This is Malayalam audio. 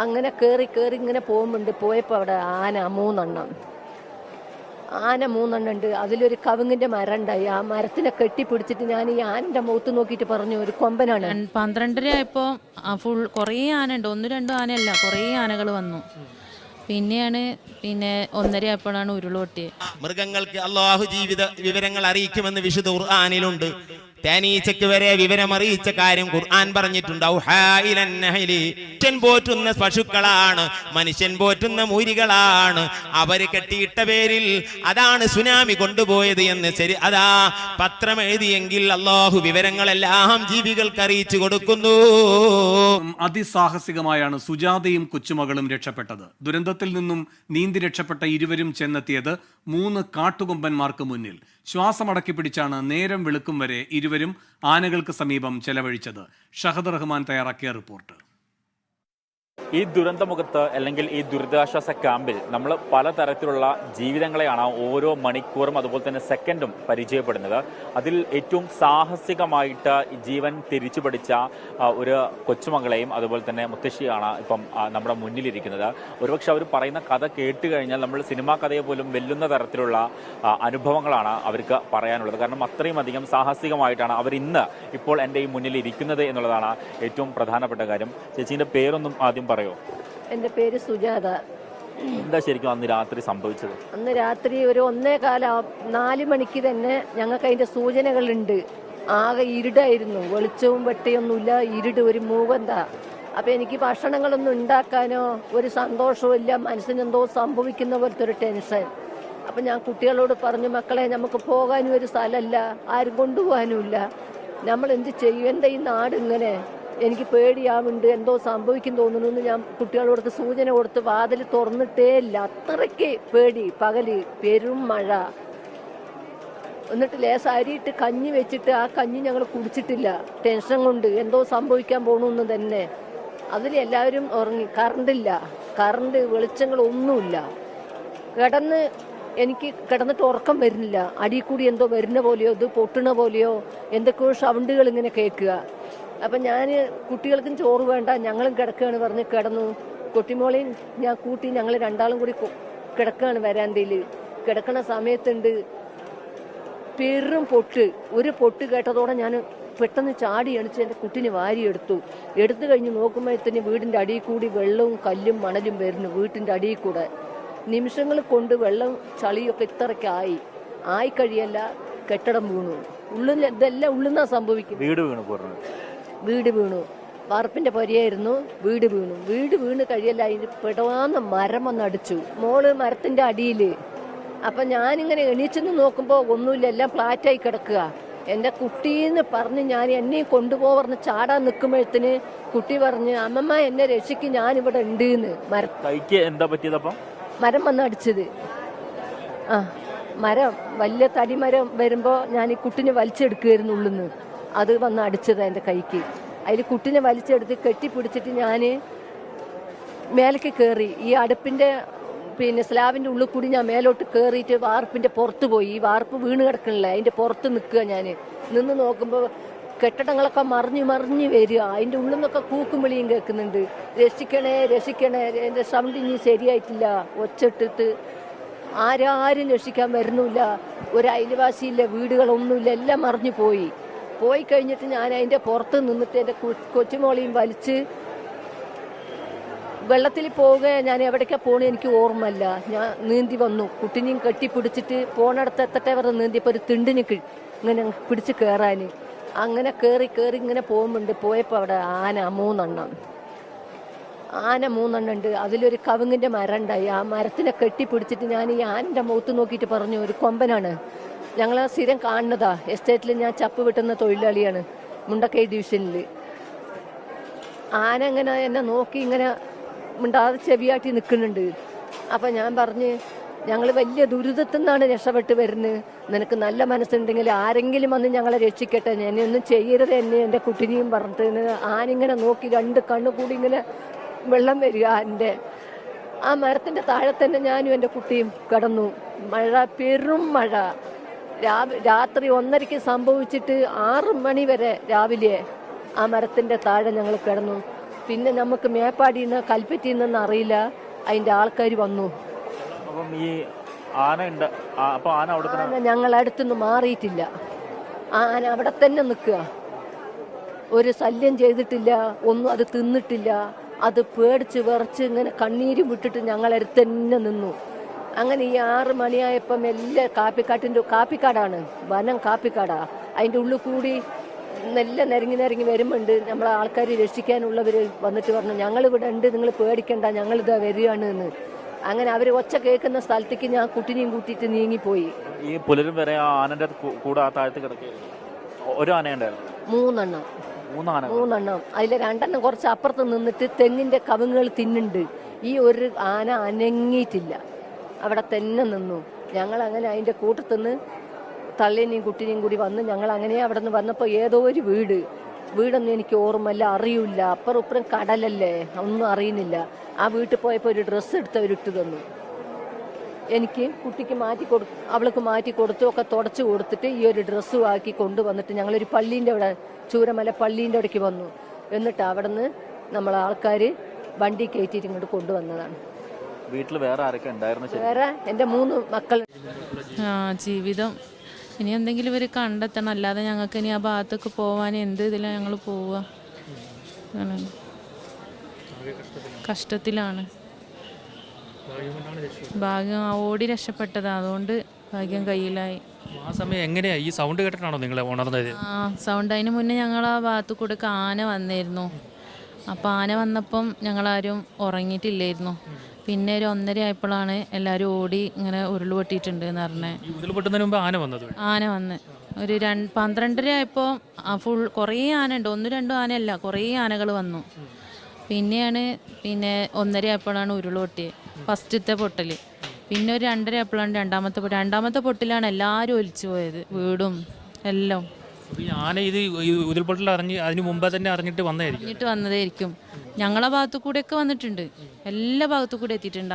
അങ്ങനെ കയറി കയറി ഇങ്ങനെ പോകുമ്പോണ്ട്. പോയപ്പോൾ അവിടെ ആന മൂന്നെണ്ണം. ആന മൂന്നെണ്ണം ഉണ്ട് അതിലൊരു കവുങ്ങിന്റെ മരം ഉണ്ടായി ആ മരത്തിനെ കെട്ടിപ്പിടിച്ചിട്ട് ഞാൻ ഈ ആനന്റെ മുഖത്ത് നോക്കിയിട്ട് പറഞ്ഞു ഒരു കൊമ്പനാണ്. പന്ത്രണ്ടര ആയപ്പോൾ ഫുൾ കുറേ ആന ഉണ്ട് ഒന്ന് രണ്ടും ആനയല്ല കുറേ ആനകൾ വന്നു. പിന്നെയാണ് പിന്നെ ഒന്നര ആയപ്പോഴാണ് ഉരുളൊട്ടിയത് മൃഗങ്ങൾക്ക് അള്ളാഹു ജീവിത വിവരങ്ങൾ അറിയിക്കുമെന്ന് വിശുദ്ധ ഖുർആാനിലുണ്ട്. തേനീച്ചയ്ക്ക് വരെ വിവരമറിയിച്ച കാര്യം ഖുർആൻ പറഞ്ഞിട്ടുണ്ട്. ഔഹാ ഇലൻ നഹ്ലി. മനുഷ്യൻ പോറ്റുന്ന പശുക്കളാണ് മനുഷ്യൻ പോറ്റുന്ന മൂരികളാണ്. അവർ കെട്ടിയിട്ട പേരിൽ അതാണ് സുനാമി കൊണ്ടുപോയത് എന്ന് ശരി അതാ പത്രം എഴുതിയെങ്കിൽ അള്ളാഹു വിവരങ്ങളെല്ലാം ജീവികൾക്ക് അറിയിച്ചു കൊടുക്കുന്നു. അതിസാഹസികമായാണ് സുജാതയും കൊച്ചുമകളും രക്ഷപ്പെട്ടത്. ദുരന്തത്തിൽ നിന്നും നീന്തി രക്ഷപ്പെട്ട ഇരുവരും ചെന്നെത്തിയത് മൂന്ന് കാട്ടുകൊമ്പന്മാർക്ക് മുന്നിൽ. ശ്വാസമടക്കി പിടിച്ചാണ് നേരം വെളുക്കും വരെ ഇരുവരും ആനകൾക്ക് സമീപം ചെലവഴിച്ചത്. ഷഹദ് റഹ്മാൻ തയ്യാറാക്കിയ റിപ്പോർട്ട്. ഈ ദുരന്തമുഖത്ത് അല്ലെങ്കിൽ ഈ ദുരിതാശ്വാസ ക്യാമ്പിൽ നമ്മൾ പലതരത്തിലുള്ള ജീവിതങ്ങളെയാണ് ഓരോ മണിക്കൂറും അതുപോലെ തന്നെ സെക്കൻഡും പരിചയപ്പെടുന്നത്. അതിൽ ഏറ്റവും സാഹസികമായിട്ട് ജീവൻ തിരിച്ചു പഠിച്ച ഒരു കൊച്ചുമകളെയും അതുപോലെ തന്നെ മുത്തശ്ശിയാണ് ഇപ്പം നമ്മുടെ മുന്നിലിരിക്കുന്നത്. ഒരുപക്ഷെ അവർ പറയുന്ന കഥ കേട്ട് കഴിഞ്ഞാൽ നമ്മൾ സിനിമാ കഥയെ പോലും വെല്ലുന്ന തരത്തിലുള്ള അനുഭവങ്ങളാണ് അവർക്ക് പറയാനുള്ളത്. കാരണം അത്രയും അധികം സാഹസികമായിട്ടാണ് അവർ ഇന്ന് ഇപ്പോൾ എന്റെ ഈ മുന്നിൽ ഇരിക്കുന്നത് എന്നുള്ളതാണ് ഏറ്റവും പ്രധാനപ്പെട്ട കാര്യം. ചേച്ചീന്റെ പേരൊന്നും ആദ്യം പറയോ? എന്റെ പേര് സുജാത. എന്താ ശരിക്കും അന്ന് രാത്രി സംഭവിച്ചത്? അന്ന് രാത്രി ഒരു ഒന്നേ കാല നാല് മണിക്ക് തന്നെ ഞങ്ങൾക്ക് അതിന്റെ സൂചനകളുണ്ട്. ആകെ ഇരുടായിരുന്നു. വെളിച്ചവും വെട്ടയൊന്നുമില്ല. ഇരുട് ഒരു മൂകന്ത. അപ്പൊ എനിക്ക് ഭക്ഷണങ്ങളൊന്നും ഉണ്ടാക്കാനോ ഒരു സന്തോഷവും ഇല്ല. മനസ്സിനെന്തോ സംഭവിക്കുന്ന പോലത്തെ ഒരു ടെൻഷൻ. അപ്പൊ ഞാൻ കുട്ടികളോട് പറഞ്ഞു മക്കളെ നമുക്ക് പോകാനും ഒരു സ്ഥലമല്ല. ആരും കൊണ്ടുപോകാനുമില്ല നമ്മൾ എന്ത് ചെയ്യും? എന്താ ഈ നാട് ഇങ്ങനെ? എനിക്ക് പേടിയാവുന്നുണ്ട്. എന്തോ സംഭവിക്കും തോന്നുന്നു എന്ന് ഞാൻ കുട്ടികളോട് സൂചന കൊടുത്ത് വാതിൽ തുറന്നിട്ടേ ഇല്ല. അത്രയ്ക്ക് പേടി പകൽ പെരും മഴ. എന്നിട്ട് ലേശം അരിയിട്ട് കഞ്ഞി വെച്ചിട്ട് ആ കഞ്ഞി ഞങ്ങൾ കുടിച്ചിട്ടില്ല. ടെൻഷൻ കൊണ്ട് എന്തോ സംഭവിക്കാൻ പോണെന്ന് തന്നെ. അതിൽ എല്ലാവരും ഉറങ്ങി. കറണ്ടില്ല കറണ്ട് വെളിച്ചങ്ങളൊന്നുമില്ല കിടന്ന് എനിക്ക് കിടന്നിട്ട് ഉറക്കം വരുന്നില്ല. അടിയിൽ കൂടി എന്തോ വരുന്ന പോലെയോ ഇത് പൊട്ടണ പോലെയോ എന്തൊക്കെയോ സൗണ്ടുകൾ ഇങ്ങനെ കേൾക്കുക. അപ്പം ഞാൻ കുട്ടികൾക്കും ചോറ് വേണ്ട ഞങ്ങളും കിടക്കുകയാണ് പറഞ്ഞ് കിടന്നു. കൊട്ടിമോളെയും ഞാൻ കൂട്ടി ഞങ്ങൾ രണ്ടാളും കൂടി കിടക്കുകയാണ് വരാന്തയിൽ കിടക്കണ സമയത്തുണ്ട്. പെരും പൊട്ട്. ഒരു പൊട്ട് കേട്ടതോടെ ഞാൻ പെട്ടെന്ന് ചാടി എണിച്ച് എന്റെ കുട്ടിനെ വാരിയെടുത്തു. എടുത്തു കഴിഞ്ഞ് നോക്കുമ്പോഴത്തേന് വീടിന്റെ അടിയിൽ കൂടി വെള്ളവും കല്ലും മണലും വരുന്നു വീട്ടിന്റെ അടിയിൽ കൂടെ. നിമിഷങ്ങൾ കൊണ്ട് വെള്ളം ചളിയൊക്കെ ഇത്രയ്ക്കായി ആയി. കഴിയല്ല കെട്ടിടം വീണു. ഉള്ളിൽ ഇതെല്ലാം ഉള്ളിൽ നിന്നാണ് സംഭവിക്കുന്നത്. വീട് വീണ് വീട് വീണു. വാർപ്പിന്റെ പൊരയായിരുന്നു വീട് വീണു. വീട് വീണ് കഴിയല്ല അതിന് പിടവാന്ന മരം ഒന്നടിച്ചു മോൾ മരത്തിന്റെ അടിയിൽ. അപ്പൊ ഞാനിങ്ങനെ എണീച്ചെന്ന് നോക്കുമ്പോ ഒന്നുമില്ല എല്ലാം ഫ്ലാറ്റായി കിടക്കുക. എന്റെ കുട്ടീന്ന് പറഞ്ഞ് ഞാൻ എന്നെയും കൊണ്ടുപോവർന്ന് ചാടാൻ നിൽക്കുമ്പോഴത്തിന് കുട്ടി പറഞ്ഞ് അമ്മമ്മ എന്നെ രക്ഷിക്ക് ഞാൻ ഇവിടെ ഉണ്ട് എന്ന് മരം കൈക്ക് എന്താ പറ്റിയതപ്പം മരം വന്ന് അടിച്ചത്. ആ മരം വലിയ തടിമരം വരുമ്പോ ഞാൻ ഈ കുട്ടിനെ വലിച്ചെടുക്കുമായിരുന്നു ഉള്ളിന്ന്. അത് വന്ന് അടിച്ചത് എന്റെ കൈക്ക്. അതിൽ കുട്ടിനെ വലിച്ചെടുത്ത് കെട്ടിപ്പിടിച്ചിട്ട് ഞാൻ മേലേക്ക് കയറി ഈ അടുപ്പിന്റെ പിന്നെ സ്ലാബിന്റെ ഉള്ളിൽ കൂടി ഞാൻ മേലോട്ട് കയറിയിട്ട് വാർപ്പിന്റെ പുറത്ത് പോയി. ഈ വാർപ്പ് വീണ് കിടക്കണില്ല? അതിന്റെ പുറത്ത് നിൽക്കുക ഞാൻ നിന്ന് നോക്കുമ്പോൾ കെട്ടിടങ്ങളൊക്കെ മറിഞ്ഞ് മറിഞ്ഞ് വരിക. അതിന്റെ ഉള്ളിൽ നിന്നൊക്കെ കൂക്കും വിളിയും കേൾക്കുന്നുണ്ട്. രക്ഷിക്കണേ രക്ഷിക്കണേ. എന്റെ സൗണ്ട് ഇനി ശരിയായിട്ടില്ല. ഒച്ചിട്ടിട്ട് ആരാരും രക്ഷിക്കാൻ വരുന്നില്ല. ഒരു അയൽവാസിയില്ല വീടുകളൊന്നുമില്ല. എല്ലാം മറിഞ്ഞു പോയി. പോയി കഴിഞ്ഞിട്ട് ഞാൻ അതിന്റെ പുറത്ത് നിന്നിട്ട് എന്റെ കൊച്ചുമോളിയും വലിച്ച് വെള്ളത്തിൽ പോവുക ഞാൻ എവിടേക്കാ പോണേ എനിക്ക് ഓർമ്മയില്ല. ഞാൻ നീന്തി വന്നു. കുട്ടിനെയും കെട്ടിപ്പിടിച്ചിട്ട് പോണടത്ത് എത്തട്ടെ വരെ നീന്തിയപ്പോൾ ഒരു തിണ്ടിന് ഇങ്ങനെ പിടിച്ച് കയറാൻ അങ്ങനെ കയറി കയറി ഇങ്ങനെ പോകുമ്പോണ്ട്. പോയപ്പോൾ അവിടെ ആന മൂന്നെണ്ണം. ആന മൂന്നെണ്ണം ഉണ്ട് അതിലൊരു കവുങ്ങിന്റെ മരം ഉണ്ടായി ആ മരത്തിനെ കെട്ടിപ്പിടിച്ചിട്ട് ഞാൻ ഈ ആനന്റെ മുഖത്ത് നോക്കിയിട്ട് പറഞ്ഞു ഒരു കൊമ്പനാണ്. ഞങ്ങൾ സ്ഥിരം കാണുന്നതാ. എസ്റ്റേറ്റിൽ ഞാൻ ചപ്പ് വിട്ടുന്ന തൊഴിലാളിയാണ്. മുണ്ടക്കൈ ഡിവിഷനിൽ ആന ഇങ്ങനെ എന്നെ നോക്കി ഇങ്ങനെ മിണ്ടാതെ ചെവിയാട്ടി നിൽക്കുന്നുണ്ട്. അപ്പം ഞാൻ പറഞ്ഞ് ഞങ്ങൾ വലിയ ദുരിതത്തിൽ നിന്നാണ് രക്ഷപ്പെട്ട് വരുന്നത്. നിനക്ക് നല്ല മനസ്സുണ്ടെങ്കിൽ ആരെങ്കിലും വന്ന് ഞങ്ങളെ രക്ഷിക്കട്ടെ. എന്നെ ഒന്നും ചെയ്യരുത് എന്നെ എന്റെ കുട്ടിനെയും പറഞ്ഞിട്ട്. ആനിങ്ങനെ നോക്കി രണ്ട് കണ്ണു കൂടി ഇങ്ങനെ വെള്ളം വരിക എന്റെ. ആ മരത്തിന്റെ താഴെ തന്നെ ഞാനും എന്റെ കുട്ടിയും കിടന്നു. മഴ പെരും മഴ. രാത്രി ഒന്നരയ്ക്ക് സംഭവിച്ചിട്ട് ആറ് മണി വരെ രാവിലെ ആ മരത്തിന്റെ താഴെ ഞങ്ങൾ കിടന്നു. പിന്നെ നമുക്ക് മേപ്പാടിയിൽ നിന്ന് കൽപ്പറ്റിയിൽ നിന്ന് അറിയില്ല. അതിന്റെ ആൾക്കാർ വന്നു. അപ്പം ഈ ആന ഉണ്ട്. അപ്പോൾ ആന അവിടെ ആന ഞങ്ങൾ അടുത്തുനിന്ന് മാറിയിട്ടില്ല. ആന അവിടെ തന്നെ നിൽക്കുക. ഒരു ശല്യം ചെയ്തിട്ടില്ല. ഒന്നും അത് തിന്നിട്ടില്ല. അത് പേടിച്ച് വിറച്ച് ഇങ്ങനെ കണ്ണീര് വിട്ടിട്ട് ഞങ്ങളടുത്ത് തന്നെ നിന്നു. അങ്ങനെ ഈ ആറ് മണിയായപ്പം എല്ലാ കാപ്പിക്കാട്ടിന്റെ കാപ്പിക്കാടാണ്. വനം കാപ്പിക്കാടാ. അതിന്റെ ഉള്ളിൽ കൂടി നല്ല നിരങ്ങി നിരങ്ങി വരുമ്പോണ്ട്. നമ്മളെ ആൾക്കാർ രക്ഷിക്കാനുള്ളവർ വന്നിട്ട് പറഞ്ഞു ഞങ്ങൾ ഇവിടെ ഉണ്ട് നിങ്ങൾ പേടിക്കണ്ട ഞങ്ങളിതാ വരികയാണ് എന്ന് അങ്ങനെ അവർ ഒച്ച കേൾക്കുന്ന സ്ഥലത്തേക്ക് ഞാൻ കുട്ടിനെയും കൂട്ടിയിട്ട് നീങ്ങിപ്പോയി. ഈ പുലരും വരെ ആ ആനന്റെ കൂടെ ആ താഴത്ത് കിടക്കുകയായിരുന്നു. ഒരു ആനയുണ്ടായിരുന്നു. മൂന്നെണ്ണം. മൂന്ന് ആന മൂന്നെണ്ണം. അതിൽ രണ്ടെണ്ണം കുറച്ച് അപ്പുറത്ത് നിന്നിട്ട് തെങ്ങിന്റെ കവുങ്ങൾ തിന്നുണ്ട്. ഈ ഒരു ആന അനങ്ങിയിട്ടില്ല. അവിടെ തന്നെ നിന്നു. ഞങ്ങൾ അങ്ങനെ അതിന്റെ കൂട്ടത്തുനിന്ന് തള്ളിനെയും കുട്ടിനെയും കൂടി വന്ന് ഞങ്ങൾ അങ്ങനെ അവിടെ നിന്ന് വന്നപ്പോൾ ഏതോ ഒരു വീട്. വീടൊന്നും എനിക്ക് ഓർമ്മയില്ല അറിയില്ല. അപ്പുറം ഇപ്പുറം കടലല്ലേ? ഒന്നും അറിയുന്നില്ല. ആ വീട്ടിൽ പോയപ്പോൾ ഒരു ഡ്രസ്സ് എടുത്തവരിട്ട് തന്നു. എനിക്ക് കുട്ടിക്ക് മാറ്റി കൊടു അവൾക്ക് മാറ്റി കൊടുത്തു ഒക്കെ തുടച്ചു കൊടുത്തിട്ട് ഈ ഒരു ഡ്രസ്സും ആക്കി കൊണ്ടുവന്നിട്ട് ഞങ്ങളൊരു പള്ളീന്റെ അവിടെ ചൂരമല പള്ളീന്റെ അവിടേക്ക് വന്നു. എന്നിട്ട് അവിടെ നിന്ന് നമ്മളെ ആൾക്കാർ വണ്ടി കയറ്റിയിട്ട് ഇങ്ങോട്ട് കൊണ്ടുവന്നതാണ്. വീട്ടിൽ വേറെ ആരൊക്കെ ഉണ്ടായിരുന്നു വേറെ എന്റെ മൂന്ന് മക്കൾ. ആ ജീവിതം. ഇനി എന്തെങ്കിലും ഇവർ കണ്ടെത്തണം. അല്ലാതെ ഞങ്ങൾക്ക് ഇനി ആ ഭാഗത്തൊക്കെ പോവാൻ എന്ത് ഇതിലാണ് ഞങ്ങൾ പോവുക ആണ്. കഷ്ടത്തിലാണ്. ഭാഗ്യം ആ ഓടി രക്ഷപ്പെട്ടതാ. അതുകൊണ്ട് ഭാഗ്യം കയ്യിലായി. ആ സമയം എങ്ങനെയാ? ഈ സൗണ്ട് കേട്ടിട്ടാണോ നിങ്ങൾ ഉണർന്നത്? ആ സൗണ്ട് അതിന് മുന്നേ ഞങ്ങൾ ആ ഭാഗത്ത് കൂടെ ആന വന്നിരുന്നു. അപ്പം ആന വന്നപ്പം ഞങ്ങളാരും ഉറങ്ങിയിട്ടില്ലായിരുന്നു. പിന്നെ ഒരു ഒന്നര ആയപ്പോഴാണ് എല്ലാവരും ഓടി ഇങ്ങനെ ഉരുൾ പൊട്ടിയിട്ടുണ്ട് എന്ന് പറഞ്ഞത് ആന വന്നത് ആന വന്ന്. ഒരു രണ്ട് പന്ത്രണ്ടര ആയപ്പോൾ ഫുൾ കുറേ ആന ഉണ്ട്. ഒന്നും രണ്ടും ആനയല്ല കുറേ ആനകൾ വന്നു. പിന്നെയാണ് പിന്നെ ഒന്നര ആയപ്പോഴാണ് ഉരുൾ പൊട്ടിയത് ഫസ്റ്റത്തെ പൊട്ടൽ പിന്നെ ഒരു രണ്ടര അപ്പോഴാണ് രണ്ടാമത്തെ പൊട്ടൽ രണ്ടാമത്തെ പൊട്ടിലാണ് എല്ലാവരും ഒലിച്ചു പോയത് വീടും എല്ലാം. ആന ഇത് ഉരുൾപൊട്ടൽ അറിഞ്ഞ് അതിന് മുമ്പേ തന്നെ അറിഞ്ഞിട്ട് വന്നതായിരിക്കും. അറിഞ്ഞിട്ട് വന്നതായിരിക്കും. ഞങ്ങളെ ഭാഗത്തു കൂടെ ഒക്കെ വന്നിട്ടുണ്ട്. എല്ലാ ഭാഗത്തു കൂടെ എത്തിയിട്ടുണ്ട്